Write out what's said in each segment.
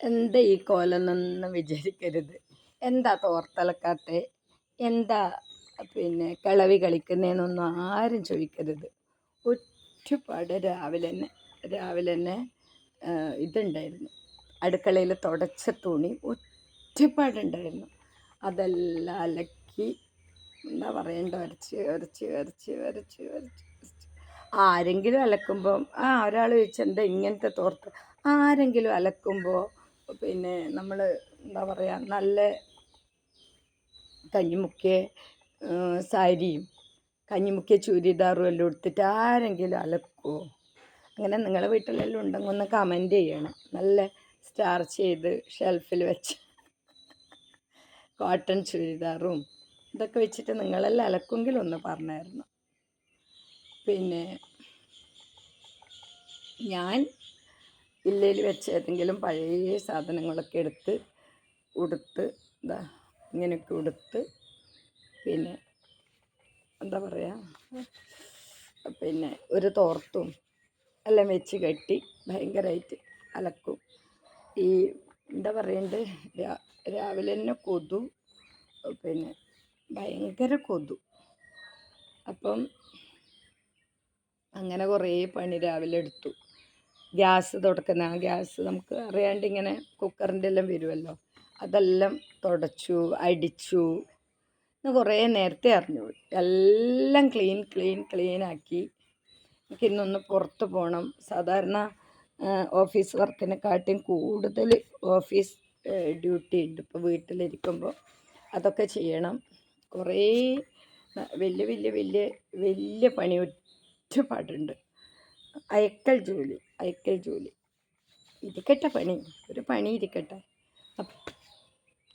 എന്താ ഈ കോലെന്നൊന്നും വിചാരിക്കരുത്. എന്താ തോർത്തലക്കാത്തെ എന്താ പിന്നെ കിളവി കളിക്കുന്നതെന്നൊന്നും ആരും ചോദിക്കരുത്. ഒറ്റപ്പാട് രാവിലെ തന്നെ രാവിലെ തന്നെ ഇതുണ്ടായിരുന്നു. അടുക്കളയിൽ തുടച്ച തുണി ഒറ്റപ്പാടുണ്ടായിരുന്നു. അതെല്ലാം അലക്കി എന്താ പറയണ്ട വരച്ച് വരച്ച് വരച്ച് വരച്ച് വരച്ച് ആരെങ്കിലും അലക്കുമ്പം ആ ഒരാൾ ചോദിച്ചെന്താ ഇങ്ങനത്തെ തോർത്ത്? ആരെങ്കിലും അലക്കുമ്പോൾ പിന്നെ നമ്മൾ എന്താ പറയുക നല്ല കഞ്ഞിമുക്കിയ സാരിയും കഞ്ഞിമുക്കിയ ചുരിദാറും എല്ലാം എടുത്തിട്ട് ആരെങ്കിലും അലക്കുമോ അങ്ങനെ നിങ്ങളുടെ വീട്ടിലെല്ലാം ഉണ്ടെങ്കിൽ ഒന്ന് കമന്റ് ചെയ്യണം. നല്ല സ്റ്റാർച്ച് ചെയ്ത് ഷെൽഫിൽ വെച്ച് കോട്ടൺ ചുരിദാറും ഇതൊക്കെ വെച്ചിട്ട് നിങ്ങളെല്ലാം അലക്കുമെങ്കിൽ ഒന്ന് പറഞ്ഞായിരുന്നു. പിന്നെ ഞാൻ ഇല്ലയിൽ വെച്ച് ഏതെങ്കിലും പഴയ സാധനങ്ങളൊക്കെ എടുത്ത് ഉടുത്ത് എന്താ ഇങ്ങനെയൊക്കെ ഉടുത്ത് പിന്നെ എന്താ പറയുക പിന്നെ ഒരു തോർത്തും എല്ലാം വെച്ച് കെട്ടി ഭയങ്കരമായിട്ട് അലക്കും. ഈ എന്താ പറയണ്ടത് രാവിലെ തന്നെ കൊതു പിന്നെ ഭയങ്കര കൊതു. അപ്പം അങ്ങനെ കുറേ പണി രാവിലെ എടുത്തു. ഗ്യാസ് തുടക്കുന്ന ആ ഗ്യാസ് നമുക്ക് അറിയാണ്ട് ഇങ്ങനെ കുക്കറിന്റെ എല്ലാം വരുമല്ലോ. അതെല്ലാം തുടച്ചു അടിച്ചു. എന്ന് കുറേ നേരത്തെ അറിഞ്ഞുപോയി എല്ലാം ക്ലീൻ ക്ലീൻ ക്ലീനാക്കി എനിക്ക് ഇന്നൊന്ന് പുറത്ത് പോകണം. സാധാരണ ഓഫീസ് വർക്കിനെ വർക്കിനെക്കാട്ടിയും കൂടുതൽ ഓഫീസ് ഡ്യൂട്ടി ഉണ്ട്. ഇപ്പോൾ വീട്ടിലിരിക്കുമ്പോൾ അതൊക്കെ ചെയ്യണം. കുറേ വലിയ വലിയ വലിയ വലിയ പണി ഒറ്റപ്പാടുണ്ട്. അയക്കൽ ജോലി അയക്കൽ ജോലി. ഇരിക്കട്ടെ പണി ഒരു പണി ഇരിക്കട്ടെ.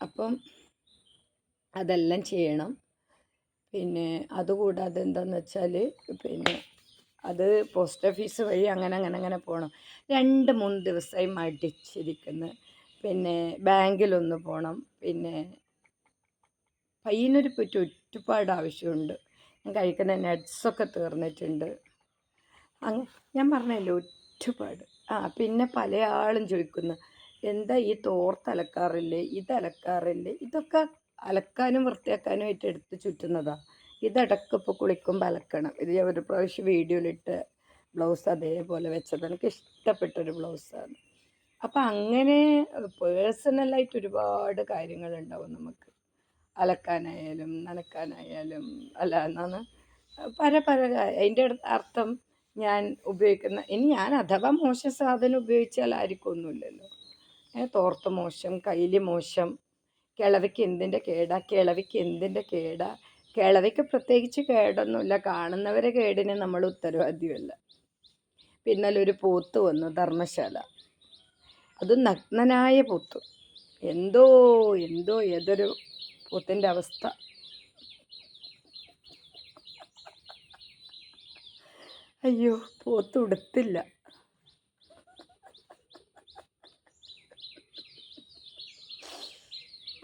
അപ്പ്- അതെല്ലാം ചെയ്യണം. പിന്നെ അതുകൂടാതെ എന്താണെന്ന് വെച്ചാൽ പിന്നെ അത് പോസ്റ്റ് ഓഫീസ് വഴി അങ്ങനെ അങ്ങനെ അങ്ങനെ പോകണം രണ്ട് മൂന്ന് ദിവസമായി മടിച്ചിരിക്കുന്നു. പിന്നെ ബാങ്കിലൊന്ന് പോകണം പിന്നെ പയ്യനൊരു പറ്റി ഒരുപാട് ആവശ്യമുണ്ട്. ഞാൻ കഴിക്കുന്ന നട്ട്സൊക്കെ തീർന്നിട്ടുണ്ട്. അങ്ങ് ഞാൻ പറഞ്ഞല്ലോ ഒരുപാട് ആ പിന്നെ പല ആളും ചോദിക്കുന്നു എന്താ ഈ തോർത്ത് അലക്കാറില്ലേ? ഇത് അലക്കാറില്ലേ? ഇതൊക്കെ അലക്കാനും വൃത്തിയാക്കാനും ആയിട്ട് എടുത്ത് ചുറ്റുന്നതാ. ഇതടക്കം ഇപ്പോൾ കുളിക്കുമ്പോൾ അലക്കണം. ഇത് ഞാൻ ഒരു പ്രാവശ്യം വീഡിയോയിലിട്ട് ബ്ലൗസ് അതേപോലെ വെച്ചത് എനിക്ക് ഇഷ്ടപ്പെട്ടൊരു ബ്ലൗസാണ്. അപ്പം അങ്ങനെ പേഴ്സണലായിട്ട് ഒരുപാട് കാര്യങ്ങളുണ്ടാവും നമുക്ക്. അലക്കാനായാലും നനക്കാനായാലും അല്ല എന്നാണ് പല പല അതിന്റെ അർത്ഥം ഞാൻ ഉപയോഗിക്കുന്ന ഇനി ഞാൻ അഥവാ മോശം സാധനം ഉപയോഗിച്ചാൽ ആർക്കും ഒന്നുമില്ലല്ലോ. തോർത്ത് മോശം കയ്യിൽ മോശം കിളവിക്ക് എന്തിന്റെ കേടാ കിളവിക്ക് എന്തിന്റെ കേടാ കിളവിക്ക് പ്രത്യേകിച്ച് കേടൊന്നുമില്ല കാണുന്നവരെ കേടിന് നമ്മൾ ഉത്തരവാദിയല്ല. പിന്നലെ ഒരു പോത്ത് വന്നു ധർമ്മശാല. അത് നഗ്നനായ പോത്ത്. എന്തോ എന്തോ ഏതൊരു പോത്തിന്റെ അവസ്ഥ. അയ്യോ പോത്തുടുത്തില്ല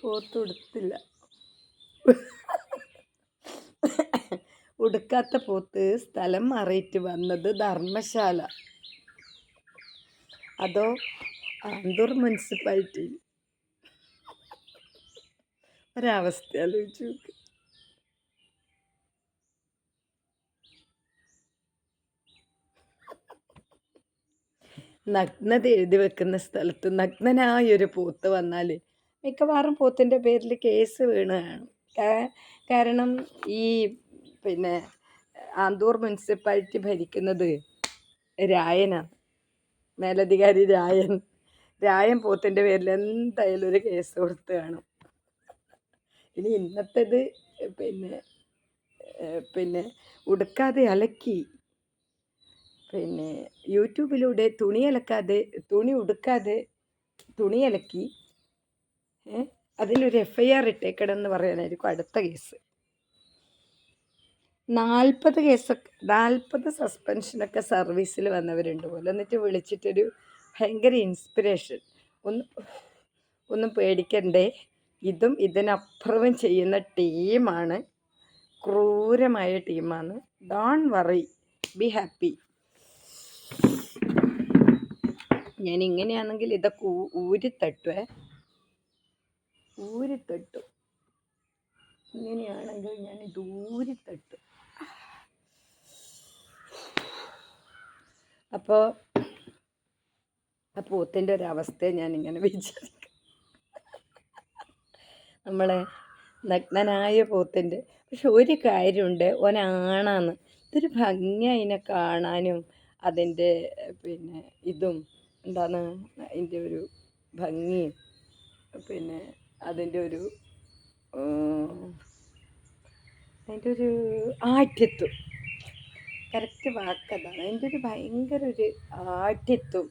പോത്തുടുത്തില്ല ഉടുക്കാത്ത പോത്ത് സ്ഥലം മാറിയിട്ട് വന്നത് ധർമ്മശാല. അതോ ആന്തൂർ മുനിസിപ്പാലിറ്റി ഒരവസ്ഥ ആലോചിച്ച് നോക്ക്. നഗ്നത എഴുതി വെക്കുന്ന സ്ഥലത്ത് നഗ്നനായൊരു പോത്ത് വന്നാൽ മിക്കവാറും പോത്തിന്റെ പേരിൽ കേസ് വീണതാണ് കാരണം ഈ പിന്നെ ആന്തൂർ മുനിസിപ്പാലിറ്റി ഭരിക്കുന്നത് രായനാണ്. മേലധികാരി രായൻ. രായൻ പോത്തിന്റെ പേരിൽ എന്തായാലും ഒരു കേസ് കൊടുത്ത് കാണും. ഇനി ഇന്നത്തേത് പിന്നെ പിന്നെ ഉടുക്കാതെ അലക്കി പിന്നെ യൂട്യൂബിലൂടെ തുണി അലക്കാതെ തുണി ഉടുക്കാതെ തുണി അലക്കി അതിനൊരു എഫ് ഐ ആർ ഇട്ടേക്കണം എന്ന് പറയാനായിരിക്കും അടുത്ത കേസ്. നാൽപ്പത് കേസൊക്കെ നാൽപ്പത് സസ്പെൻഷനൊക്കെ സർവീസിൽ വന്നവരുണ്ട് പോലെ. എന്നിട്ട് വിളിച്ചിട്ടൊരു ഭയങ്കര ഇൻസ്പിറേഷൻ ഒന്ന് ഒന്നും പേടിക്കണ്ടേ? ഇതും ഇതിനപ്പുറവും ചെയ്യുന്ന ടീമാണ് ക്രൂരമായ ടീമാണ് ഡോൺ വറി ബി ഹാപ്പി ഞാൻ ഇങ്ങനെയാണെങ്കിൽ ഇതൊക്കെ ഊരിത്തട്ടുവേ. ഊരിത്തട്ടു. ഇങ്ങനെയാണെങ്കിൽ ഞാൻ ഇത് ഊരിത്തട്ടു. അപ്പോ ആ പൂത്തിന്റെ ഒരു അവസ്ഥയെ ഞാൻ ഇങ്ങനെ വിചാരിക്കും. നമ്മളെ നഗ്നനായ പൂത്തിന്റെ പക്ഷെ ഒരു കാര്യമുണ്ട് ഒനാണാന്ന് ഇതൊരു ഭംഗി അതിനെ കാണാനും അതിന്റെ പിന്നെ ഇതും. എന്താണ് അതിന്റെ ഒരു ഭംഗിയും പിന്നെ അതിന്റെ ഒരു അതിന്റെ ഒരു ആഠ്യത്വം. കറക്റ്റ് വാക്കതാണ് അതിന്റെ ഒരു ഭയങ്കര ഒരു ആഠ്യത്വം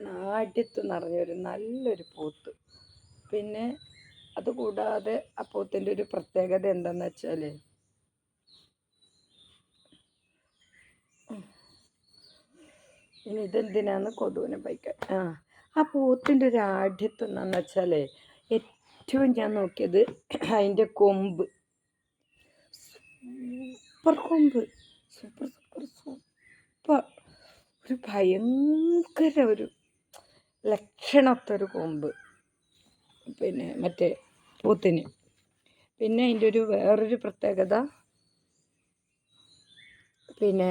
നാട്യത്വം നിറഞ്ഞൊരു നല്ലൊരു പോത്ത്. പിന്നെ അതുകൂടാതെ ആ പോത്തിന്റെ ഒരു പ്രത്യേകത എന്താണെന്ന് വെച്ചാൽ ഇനി ഇതെന്തിനാന്ന് കൊതുവിനെ പൈക്കാൻ. ആ ആ പോത്തിന്റെ ഒരു ആഢ്യത്വം എന്താണെന്ന് വെച്ചാൽ ഏറ്റവും ഞാൻ നോക്കിയത് അതിന്റെ കൊമ്പ്. സൂപ്പർ കൊമ്പ്. Super super super. ഒരു ഭയങ്കര ഒരു ലക്ഷണത്തൊരു കൊമ്പ്. പിന്നെ മറ്റേ പോത്തിന്. പിന്നെ അതിന്റെ ഒരു വേറൊരു പ്രത്യേകത പിന്നെ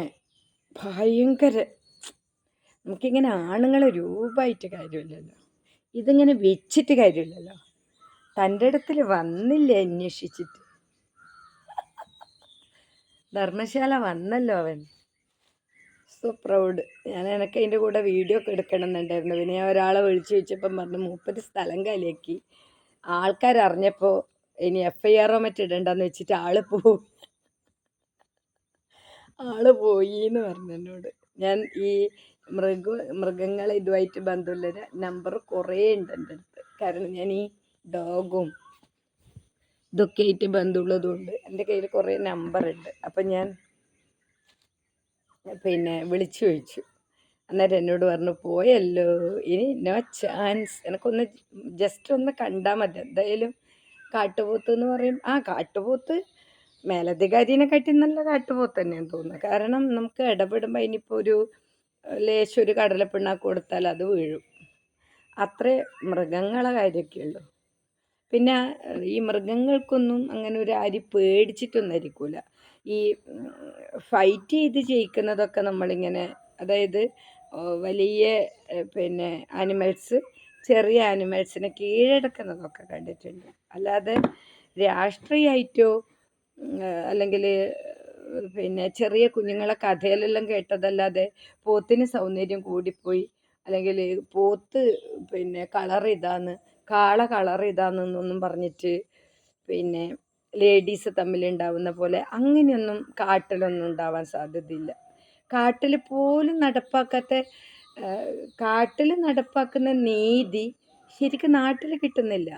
ഭയങ്കര നമുക്കിങ്ങനെ ആണുങ്ങളെ രൂപമായിട്ട് കാര്യമില്ലല്ലോ. ഇതിങ്ങനെ വെച്ചിട്ട് കാര്യമില്ലല്ലോ. തന്റെ ഇടത്തിൽ വന്നില്ല അന്വേഷിച്ചിട്ട്? ധർമ്മശാല വന്നല്ലോ അവൻ. സോ പ്രൗഡ് ഞാൻ എനിക്ക് അതിന്റെ കൂടെ വീഡിയോ ഒക്കെ എടുക്കണം എന്നുണ്ടായിരുന്നു പിന്നെ ഞാൻ ഒരാളെ വിളിച്ചു ചോദിച്ചപ്പം പറഞ്ഞു മൂപ്പര് സ്ഥലം കാലിയാക്കി ആൾക്കാർ അറിഞ്ഞപ്പോൾ ഇനി എഫ് ഐ ആറോ മറ്റിടണ്ടെന്ന് വെച്ചിട്ട് ആൾ പോയി ആൾ പോയി എന്ന് പറഞ്ഞു എന്നോട്. ഞാൻ ഈ മൃഗ മൃഗങ്ങൾ ഇതുമായിട്ട് ബന്ധമുള്ള നമ്പർ കുറേ ഉണ്ട് എന്റെ അടുത്ത്. കാരണം ഞാൻ ഈ ഡോഗും ഇതൊക്കെ ആയിട്ട് ബന്ധമുള്ളതുകൊണ്ട് എന്റെ കയ്യിൽ കുറേ നമ്പർ ഉണ്ട്. അപ്പം ഞാൻ പിന്നെ വിളിച്ചു ചോദിച്ചു. അന്നേരം എന്നോട് പറഞ്ഞു പോയല്ലോ ഇനി നോ ചാൻസ് എനിക്കൊന്ന് ജസ്റ്റ് ഒന്ന് കണ്ടാൽ മതി. എന്തായാലും കാട്ടുപോത്ത് എന്ന് പറയും. ആ കാട്ടുപോത്ത് മേലധികാരിനെ കാട്ടി നല്ല കാട്ടുപോത്ത് തന്നെയാണ് തോന്നുന്നത് കാരണം നമുക്ക് ഇടപെടുമ്പോൾ ഇനിയിപ്പോൾ ഒരു ലേശം ഒരു കടലപ്പിണ്ണാക്ക് കൊടുത്താൽ അത് വീഴും. അത്രേ മൃഗങ്ങളെ കാര്യമൊക്കെ ഉള്ളൂ പിന്നെ ഈ മൃഗങ്ങൾക്കൊന്നും അങ്ങനെ ഒരു ആരി പേടിച്ചിട്ടൊന്നും ആയിരിക്കൂല ഈ ഫൈറ്റ് ചെയ്ത് ജയിക്കുന്നതൊക്കെ നമ്മളിങ്ങനെ അതായത് വലിയ പിന്നെ ആനിമൽസ് ചെറിയ ആനിമൽസിനെ കീഴടക്കുന്നതൊക്കെ കണ്ടിട്ടുണ്ട്. അല്ലാതെ രാഷ്ട്രീയമായിട്ടോ അല്ലെങ്കിൽ പിന്നെ ചെറിയ കുഞ്ഞുങ്ങളെ കഥയിലെല്ലാം കേട്ടതല്ലാതെ പോത്തിന് സൗന്ദര്യം കൂടിപ്പോയി. അല്ലെങ്കിൽ പോത്ത് പിന്നെ കളർ ഇതാന്ന് കാള കളർ ഇതാന്നൊന്നും പറഞ്ഞിട്ട് പിന്നെ ലേഡീസ് തമ്മിലുണ്ടാവുന്ന പോലെ അങ്ങനെയൊന്നും കാട്ടിലൊന്നും ഉണ്ടാവാൻ സാധ്യതയില്ല. കാട്ടിൽ പോലും നടപ്പാക്കാത്ത കാട്ടിൽ നടപ്പാക്കുന്ന നീതി ശരിക്കും നാട്ടിൽ കിട്ടുന്നില്ല.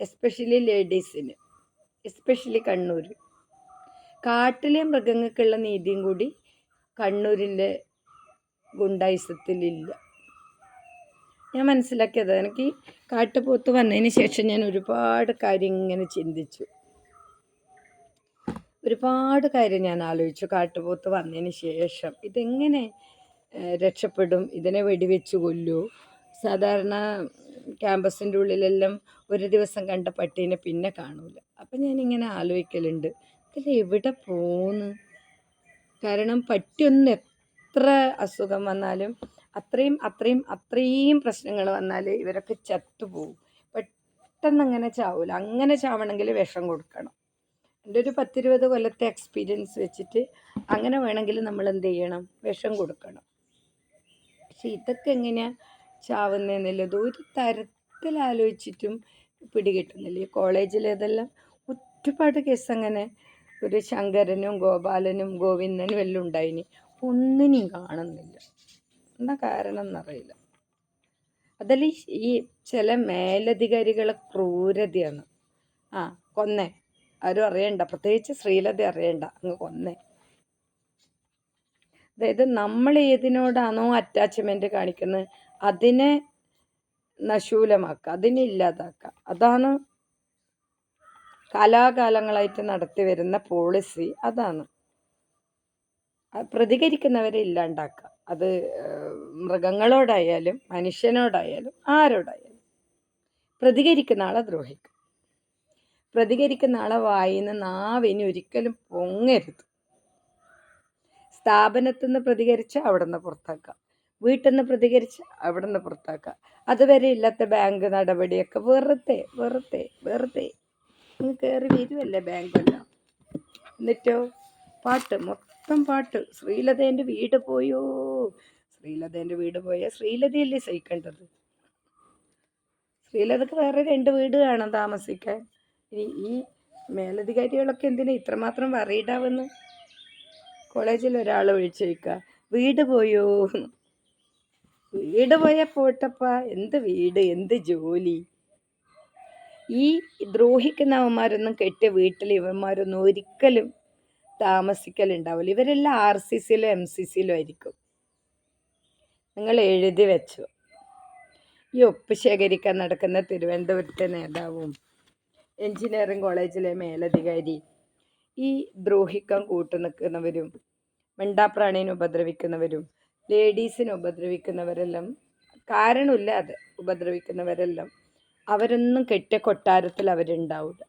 എസ്പെഷ്യലി ലേഡീസിന്. എസ്പെഷ്യലി കണ്ണൂർ കാട്ടിലെ മൃഗങ്ങൾക്കുള്ള നീതിയും കൂടി കണ്ണൂരിലെ ഗുണ്ടായിസത്തിലില്ല. ഞാൻ മനസ്സിലാക്കിയത് എനിക്ക് കാട്ടുപോത്ത് വന്നതിന് ശേഷം ഞാൻ ഒരുപാട് കാര്യം ഇങ്ങനെ ചിന്തിച്ചു. ഒരുപാട് കാര്യം ഞാൻ ആലോചിച്ചു കാട്ടുപോത്ത് വന്നതിന് ശേഷം. ഇതെങ്ങനെ രക്ഷപ്പെടും? ഇതിനെ വെടിവെച്ച് കൊല്ലൂ? സാധാരണ ക്യാമ്പസിന്റെ ഉള്ളിലെല്ലാം ഒരു ദിവസം കണ്ട പട്ടീനെ പിന്നെ കാണൂല. അപ്പം ഞാനിങ്ങനെ ആലോചിക്കലുണ്ട്. ഇതിൽ എവിടെ പോന്ന്? കാരണം പറ്റുന്ന എത്ര അസുഖം വന്നാലും അത്രയും അത്രയും അത്രയും പ്രശ്നങ്ങൾ വന്നാൽ ഇവരൊക്കെ ചത്തുപോകും പെട്ടെന്ന് അങ്ങനെ ചാവൂല. അങ്ങനെ ചാവണമെങ്കിൽ വിഷം കൊടുക്കണം. എന്റെ ഒരു പത്തിരുപത് കൊല്ലത്തെ എക്സ്പീരിയൻസ് വെച്ചിട്ട് അങ്ങനെ വേണമെങ്കിൽ നമ്മൾ എന്ത് ചെയ്യണം? വിഷം കൊടുക്കണം. പക്ഷെ ഇതൊക്കെ എങ്ങനെയാണ് ചാവുന്നതെന്നുള്ളത് ഒരു തരത്തിൽ ആലോചിച്ചിട്ടും പിടികിട്ടുന്നില്ല. ഈ കോളേജിലേതെല്ലാം ഒരുപാട് കേസ് അങ്ങനെ ഒരു ശങ്കരനും ഗോപാലനും ഗോവിന്ദനും എല്ലാം ഉണ്ടായിനി. ഒന്നിനും കാണുന്നില്ല. എന്താ കാരണം എന്നറിയില്ല. അതിൽ ഈ ചില മേലധികാരികളെ ക്രൂരതയാണ്. ആ കൊന്നേ. ആരും അറിയണ്ട. പ്രത്യേകിച്ച് ശ്രീലത അറിയണ്ട. അങ്ങ് കൊന്നേ. അതായത് നമ്മൾ ഏതിനോടാണോ അറ്റാച്ച്മെന്റ് കാണിക്കുന്നത് അതിനെ നശൂലമാക്കുക അതിനെ ഇല്ലാതാക്കുക. അതാണ് കാലാകാലങ്ങളായിട്ട് നടത്തി വരുന്ന പോളിസി അതാണ്. അത് പ്രതികരിക്കുന്നവരെ ഇല്ലാണ്ടാക്കുക. അത് മൃഗങ്ങളോടായാലും മനുഷ്യനോടായാലും ആരോടായാലും പ്രതികരിക്കുന്ന ആളെ ദ്രോഹിക്കും. പ്രതികരിക്കുന്ന ആളെ വായിന്ന് നാവിന് ഒരിക്കലും പൊങ്ങരുത്. സ്ഥാപനത്തിൽ നിന്ന് പ്രതികരിച്ച് അവിടെ നിന്ന് പുറത്താക്കാം വീട്ടിൽ നിന്ന് പ്രതികരിച്ച് അവിടെ നിന്ന് പുറത്താക്കാം അതുവരെ ഇല്ലാത്ത ബാങ്ക് നടപടിയൊക്കെ വെറുതെ വെറുതെ വെറുതെ അങ്ങ് കയറി വരുമല്ലേ ബാങ്കെല്ലാം എന്നിട്ടോ? പാട്ട് മൊത്തം പാട്ട്. ശ്രീലതേന്റെ വീട് പോയോ? ശ്രീലതേന്റെ വീട് പോയാൽ ശ്രീലതയല്ലേ സഹിക്കേണ്ടത്? ശ്രീലതക്ക് വേറെ രണ്ട് വീട് കാണാം താമസിക്കാൻ. ഇനി ഈ മേലധികാരികളൊക്കെ എന്തിനാ ഇത്രമാത്രം വറീഡാവെന്ന് കോളേജിൽ ഒരാൾ വിളിച്ചോദിക്കുക വീട് പോയോ? വീട് പോയാൽ പോട്ടപ്പ. എന്ത് വീട്? എന്ത് ജോലി? ഈ ദ്രോഹിക്കുന്നവന്മാരൊന്നും കെട്ടിയ വീട്ടിൽ ഇവന്മാരൊന്നും ഒരിക്കലും താമസിക്കലുണ്ടാവില്ല. ഇവരെല്ലാം ആർ സി സിയിലും എം സി സിയിലും ആയിരിക്കും. നിങ്ങൾ എഴുതി വെച്ചു. ഈ ഒപ്പ് ശേഖരിക്കാൻ നടക്കുന്ന തിരുവനന്തപുരത്തെ നേതാവും എഞ്ചിനീയറിംഗ് കോളേജിലെ മേലധികാരി ഈ ദ്രോഹിക്കാൻ കൂട്ടു നിൽക്കുന്നവരും മിണ്ടാപ്രാണീനെ ഉപദ്രവിക്കുന്നവരും ലേഡീസിനെ ഉപദ്രവിക്കുന്നവരെല്ലാം കാരണമില്ലാതെ ഉപദ്രവിക്കുന്നവരെല്ലാം അവരൊന്നും കെട്ടിയ കൊട്ടാരത്തിൽ അവരുണ്ടാവില്ല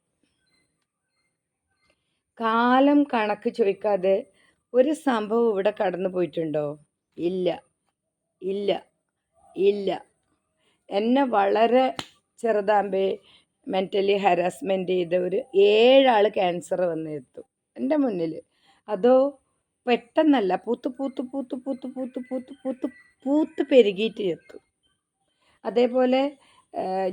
കാലം കണക്ക് ചോദിക്കാതെ ഒരു സംഭവം ഇവിടെ കടന്നു പോയിട്ടുണ്ടോ? ഇല്ല. ഇല്ല. ഇല്ല. എന്നെ വളരെ ചെറുതാമ്പേ മെന്റലി ഹരാസ്മെന്റ് ചെയ്ത ഒരു ഏഴാൾ ക്യാൻസർ വന്നെത്തു എന്റെ മുന്നിൽ. അതോ പെട്ടെന്നല്ല പൂത്ത് പൂത്ത് പൂത്ത് പൂത്ത് പൂത്ത് പൂത്ത് പൂത്ത് പൂത്ത് പെരുകിയിട്ട് എത്തും അതേപോലെ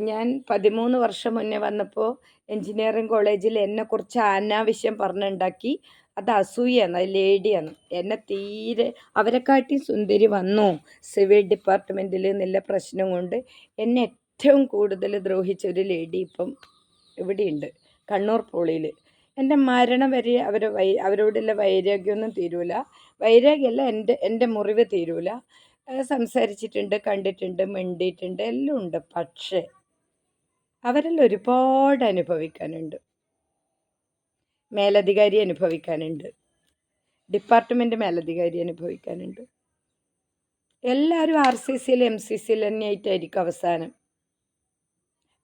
ഞാൻ പതിമൂന്ന് വർഷം മുന്നേ വന്നപ്പോൾ എൻജിനീയറിംഗ് കോളേജിൽ എന്നെക്കുറിച്ച് അനാവശ്യം പറഞ്ഞുണ്ടാക്കി. അത് അസൂയാണ് അത് ലേഡിയാണ്. എന്നെ തീരെ അവരെക്കാട്ടി സുന്ദരി വന്നു സിവിൽ ഡിപ്പാർട്ട്മെന്റിൽ നല്ല പ്രശ്നം കൊണ്ട്. എന്നെ ഏറ്റവും കൂടുതൽ ദ്രോഹിച്ച ഒരു ലേഡി ഇപ്പം ഇവിടെയുണ്ട് കണ്ണൂർ പോളിയിൽ. എന്റെ മരണം വരെ അവർ വൈ അവരോടുള്ള വൈരാഗ്യമൊന്നും തീരൂല. വൈരാഗ്യമല്ല എന്റെ എന്റെ മുറിവ് തീരൂല. സംസാരിച്ചിട്ടുണ്ട് കണ്ടിട്ടുണ്ട് മിണ്ടിയിട്ടുണ്ട് എല്ലാം ഉണ്ട്. പക്ഷേ അവരെല്ലാം ഒരുപാട് അനുഭവിക്കാനുണ്ട്. മേലധികാരി അനുഭവിക്കാനുണ്ട്. ഡിപ്പാർട്ട്മെന്റ് മേലധികാരി അനുഭവിക്കാനുണ്ട്. എല്ലാവരും ആർ സി സിയിൽ എം സി സിയിൽ തന്നെയായിട്ടായിരിക്കും അവസാനം.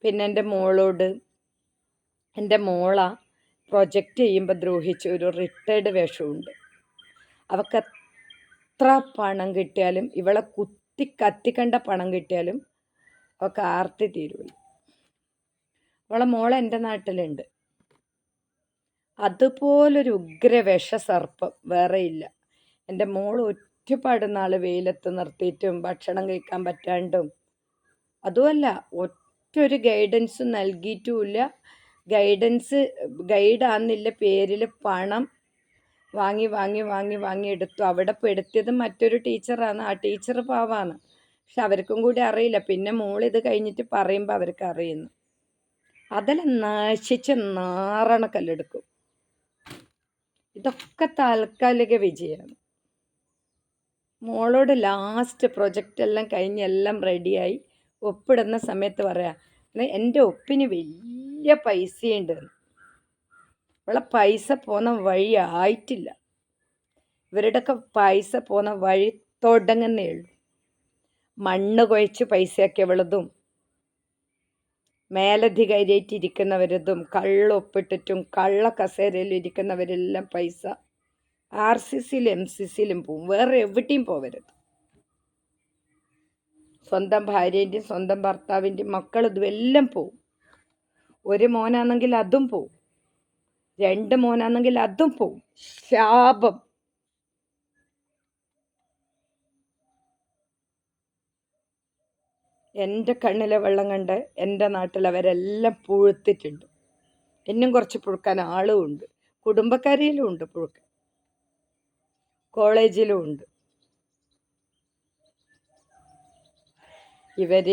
പിന്നെ എന്റെ മോളോട് എന്റെ മോള പ്രൊജക്റ്റ് ചെയ്യുമ്പോൾ ദ്രോഹിച്ച ഒരു റിട്ടയർഡ് വേഷമുണ്ട്. അവൾക്ക് എത്ര പണം കിട്ടിയാലും ഇവളെ കുത്തി കത്തിക്കണ്ട പണം കിട്ടിയാലും ഒക്കെ ആർത്തി തീരുവില്ല അവളെ മോളെ എന്റെ നാട്ടിലുണ്ട്. അതുപോലൊരു ഉഗ്ര വിഷസർപ്പം വേറെ ഇല്ല. എന്റെ മോൾ ഒറ്റപ്പാട് നാൾ വെയിലത്ത് നിർത്തിയിട്ടും ഭക്ഷണം കഴിക്കാൻ പറ്റാണ്ടും അതുമല്ല ഒറ്റൊരു ഗൈഡൻസും നൽകിയിട്ടുമില്ല. ഗൈഡൻസ് ഗൈഡാന്നില്ല പേരിൽ പണം വാങ്ങി വാങ്ങി വാങ്ങി വാങ്ങി എടുത്തു. അവിടെ പെടുത്തിയത് മറ്റൊരു ടീച്ചറാണ്. ആ ടീച്ചർ പാവാണ്. പക്ഷെ അവർക്കും കൂടി അറിയില്ല. പിന്നെ മോൾ ഇത് കഴിഞ്ഞിട്ട് പറയുമ്പോൾ അവർക്ക് അറിയുന്നു. അതെല്ലാം നശിച്ച് നാറണക്കല്ലെടുക്കും. ഇതൊക്കെ താൽക്കാലിക വിജയമാണ്. മോളോട് ലാസ്റ്റ് പ്രൊജക്റ്റ് എല്ലാം കഴിഞ്ഞ് എല്ലാം റെഡിയായി ഒപ്പിടുന്ന സമയത്ത് പറയാം "എടാ, എന്റെ ഒപ്പിന് വലിയ പൈസയുണ്ട്. അവളെ പൈസ പോന്ന വഴി ആയിട്ടില്ല. ഇവരുടെയൊക്കെ പൈസ പോന്ന വഴി തുടങ്ങുന്നേ ഉള്ളൂ. മണ്ണ് കുഴച്ച് പൈസയാക്കിയവളതും മേലധികാരിയായിട്ട് ഇരിക്കുന്നവരതും കള്ളൊപ്പിട്ടിട്ടും കള്ള കസേരയിൽ ഇരിക്കുന്നവരെല്ലാം പൈസ. ആർ സി സിയിലും എം സി സിയിലും പോവും. വേറെ എവിടെയും പോവരുത്. സ്വന്തം ഭാര്യേന്റെയും സ്വന്തം ഭർത്താവിന്റെയും മക്കളതും എല്ലാം പോവും. ഒരു മോനാണെങ്കിൽ അതും പോവും. രണ്ട് മോനാണെങ്കിൽ അതും പോവും. ശാപം. എന്റെ കണ്ണിലെ വെള്ളം കണ്ട് എന്റെ നാട്ടിലവരെല്ലാം പുഴുത്തിട്ടുണ്ട്. എന്നും കുറച്ച് പുഴുക്കാൻ ആളും ഉണ്ട്. കുടുംബക്കാരിയിലും ഉണ്ട് പുഴുക്കാൻ കോളേജിലും ഉണ്ട്. ഇവർ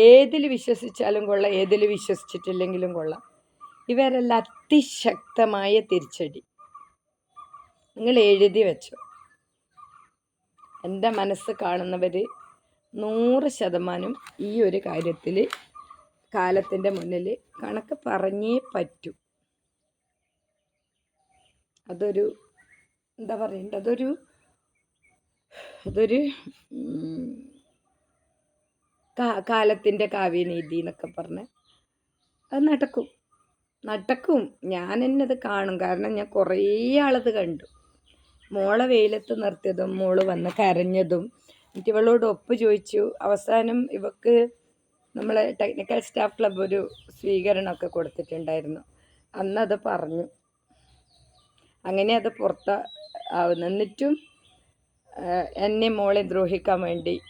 ഏതിൽ വിശ്വസിച്ചാലും കൊള്ളാം ഏതിൽ വിശ്വസിച്ചിട്ടില്ലെങ്കിലും കൊള്ളാം. ഇവരെല്ലാം അതിശക്തമായ തിരിച്ചടി. നിങ്ങൾ എഴുതി വെച്ചോ. എന്റെ മനസ്സ് കാണുന്നവർ നൂറ് ശതമാനം ഈ ഒരു കാര്യത്തിൽ കാലത്തിന്റെ മുന്നിൽ കണക്ക് പറഞ്ഞേ പറ്റൂ. അതൊരു എന്താ പറയണ്ടത്? അതൊരു അതൊരു കാലത്തിന്റെ കാവ്യനീതി എന്നൊക്കെ പറഞ്ഞ് അത് നടക്കും. നടക്കും. ഞാൻ തന്നെ അത് കാണും. കാരണം ഞാൻ കുറേ ആളത് കണ്ടു. മോളെ വെയിലത്ത് നിർത്തിയതും മോൾ വന്ന് കരഞ്ഞതും. എന്നിട്ട് ഇവളോട് ഒപ്പ് ചോദിച്ചു. അവസാനം ഇവക്ക് നമ്മളെ ടെക്നിക്കൽ സ്റ്റാഫ് ക്ലബ് ഒരു സ്വീകരണമൊക്കെ കൊടുത്തിട്ടുണ്ടായിരുന്നു. അന്നത് പറഞ്ഞു. അങ്ങനെ അത് പുറത്ത് ആവുന്നു. എന്നിട്ടും എന്നെ മോളെ ദ്രോഹിക്കാൻ വേണ്ടി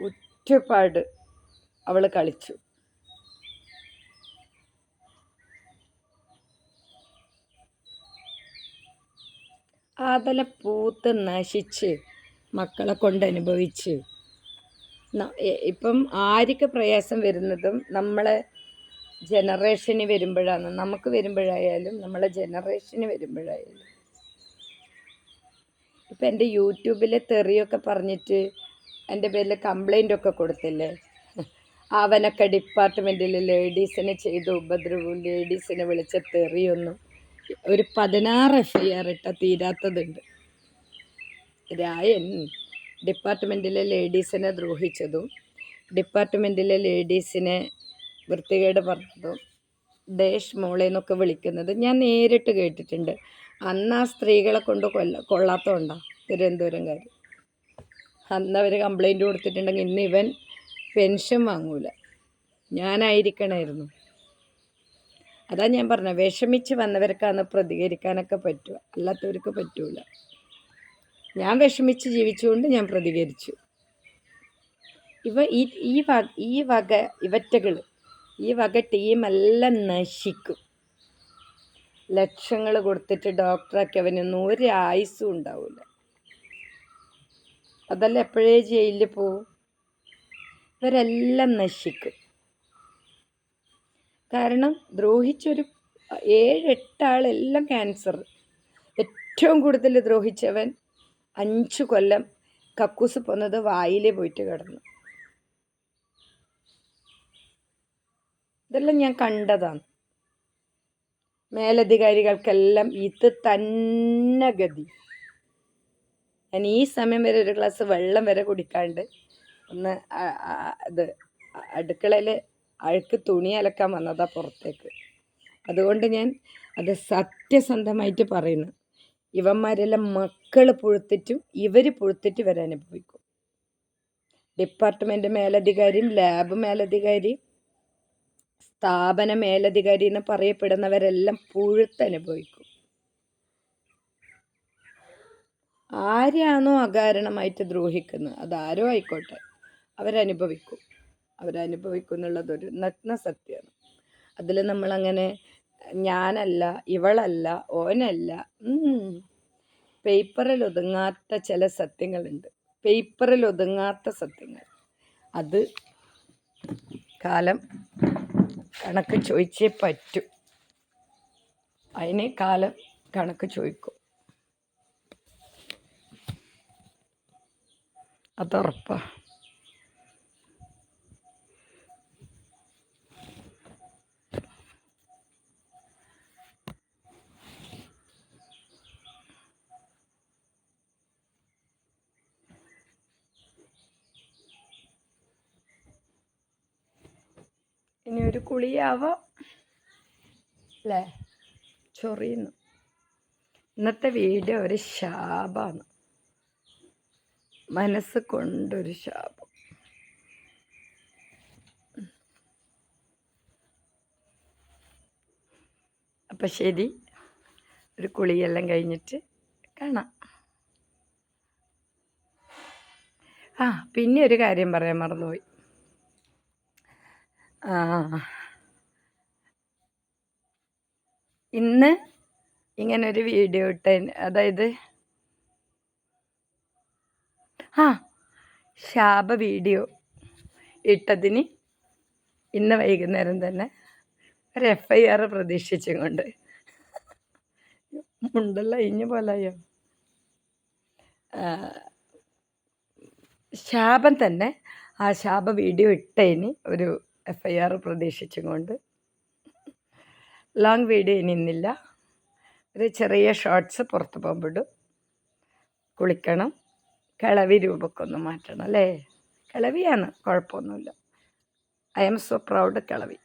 ഒറ്റപ്പാട് അവൾ കളിച്ചു. ആതല പൂത്ത് നശിച്ച് മക്കളെ കൊണ്ട് അനുഭവിച്ച് ഇപ്പം ആർക്ക് പ്രയാസം വരുന്നതും നമ്മളെ ജനറേഷന് വരുമ്പോഴാണ്. നമുക്ക് വരുമ്പോഴായാലും നമ്മളെ ജനറേഷന് വരുമ്പോഴായാലും. ഇപ്പം എന്റെ യൂട്യൂബിലെ തെറിയൊക്കെ പറഞ്ഞിട്ട് എന്റെ പേരിൽ കംപ്ലൈന്റ് ഒക്കെ കൊടുത്തില്ലേ? അവനൊക്കെ ഡിപ്പാർട്ട്മെന്റിൽ ലേഡീസിനെ ചെയ്ത് ഉപദ്രവവും ലേഡീസിനെ വിളിച്ച തെറിയൊന്നും ഒരു പതിനാറ് എഫ് ഐ ആർ ഇട്ട തീരാത്തതുണ്ട്. രായൻ ഡിപ്പാർട്ട്മെന്റിലെ ലേഡീസിനെ ദ്രോഹിച്ചതും ഡിപ്പാർട്ട്മെന്റിലെ ലേഡീസിനെ വൃത്തികേട് പറഞ്ഞതും ദേശ് മോളെ എന്നൊക്കെ വിളിക്കുന്നത് ഞാൻ നേരിട്ട് കേട്ടിട്ടുണ്ട്. അന്ന് ആ സ്ത്രീകളെ കൊണ്ട് കൊല്ല കൊള്ളാത്തതുകൊണ്ടാണ് തിരുവനന്തപുരംകാർ അന്ന് അവർ കംപ്ലൈന്റ് കൊടുത്തിട്ടുണ്ടെങ്കിൽ ഇന്ന് ഇവൻ പെൻഷൻ വാങ്ങൂല. ഞാനായിരിക്കണമായിരുന്നു അതാ ഞാൻ പറഞ്ഞത് വിഷമിച്ച് വന്നവർക്കാണ് പ്രതികരിക്കാനൊക്കെ പറ്റുക. അല്ലാത്തവർക്ക് പറ്റൂല. ഞാൻ വിഷമിച്ച് ജീവിച്ചുകൊണ്ട് ഞാൻ പ്രതികരിച്ചു. ഇവ ഈ ഈ വക ഈ വക ഇവറ്റകൾ ഈ വക ടീമെല്ലാം നശിക്കും. ലക്ഷങ്ങൾ കൊടുത്തിട്ട് ഡോക്ടറാക്കി അവനൊന്നും ഒരു ആയുസ്സും ഉണ്ടാവില്ല അതല്ല എപ്പോഴേ ജയിലിൽ പോവും? ഇവരെല്ലാം നശിക്കും. കാരണം ദ്രോഹിച്ചൊരു ഏഴെട്ടാളെല്ലാം ക്യാൻസർ ഏറ്റവും കൂടുതൽ ദ്രോഹിച്ചവൻ അഞ്ച് കൊല്ലം കക്കൂസ് പോന്നത് വായിലേ പോയിട്ട് കിടന്നു. ഇതെല്ലാം ഞാൻ കണ്ടതാണ്. മേലധികാരികൾക്കെല്ലാം ഇത് തന്നെ ഗതി. ഞാൻ ഈ സമയം വരെ ഒരു ഗ്ലാസ് വെള്ളം വരെ കുടിക്കാണ്ട് ഒന്ന് ഇത് അടുക്കളയിൽ അഴുക്ക് തുണി അലക്കാൻ വന്നതാ പുറത്തേക്ക്. അതുകൊണ്ട് ഞാൻ അത് സത്യസന്ധമായിട്ട് പറയുന്നു. ഇവന്മാരെല്ലാം മക്കൾ പുഴുത്തിട്ടും ഇവർ പുഴുത്തിട്ട് ഇവരെ അനുഭവിക്കും. ഡിപ്പാർട്ട്മെന്റ് മേലധികാരിയും ലാബ് മേലധികാരിയും സ്ഥാപന മേലധികാരി എന്ന് പറയപ്പെടുന്നവരെല്ലാം പുഴുത്തനുഭവിക്കും ആരെയാണോ അകാരണമായിട്ട് ദ്രോഹിക്കുന്നത്? അതാരോ ആയിക്കോട്ടെ. അവരനുഭവിക്കും. അവരനുഭവിക്കും ഒരു നഗ്ന സത്യമാണ്. അതിൽ നമ്മളങ്ങനെ ഞാനല്ല ഇവളല്ല ഓനല്ല പേപ്പറിൽ ഒതുങ്ങാത്ത ചില സത്യങ്ങളുണ്ട്. പേപ്പറിൽ ഒതുങ്ങാത്ത സത്യങ്ങൾ. അത് കാലം കണക്ക് ചോദിച്ചേ പറ്റൂ. അതിനെ കാലം കണക്ക് ചോദിക്കും. അതുറപ്പാണ് ഇനി ഒരു കുളിയാവാം. അല്ലേ ചൊറിയുന്നു. ഇന്നത്തെ വീഡിയോ ഒരു ശാപമാണ് മനസ്സ് കൊണ്ടൊരു ശാപം. അപ്പം ശരി. ഒരു കുളിയെല്ലാം കഴിഞ്ഞിട്ട് കാണാം. ആ പിന്നെ ഒരു കാര്യം പറയാൻ മറന്നുപോയി. ഇന്ന് ഇങ്ങനൊരു വീഡിയോ ഇട്ട അതായത് ആ ശാപ വീഡിയോ ഇട്ടതിന് ഇന്ന് വൈകുന്നേരം തന്നെ ഒരു എഫ് ഐ ആർ പ്രതീക്ഷിച്ചും കൊണ്ട് ഇഞ്ഞു പോലെയോ? ശാപം തന്നെ ആ ശാപ വീഡിയോ ഇട്ടതിന് ഒരു എഫ് ഐ ആർ പ്രതീക്ഷിച്ചും കൊണ്ട് ലോങ് വീഡിയോ ഇനി ഇന്നില്ല. ഒരു ചെറിയ ഷോർട്സ് പുറത്ത് പോകുമ്പോഴും കുളിക്കണം. കിളവി രൂപക്കൊന്ന് മാറ്റണം അല്ലേ? കിളവിയാണ് കുഴപ്പമൊന്നുമില്ല. I M so proud കിളവി.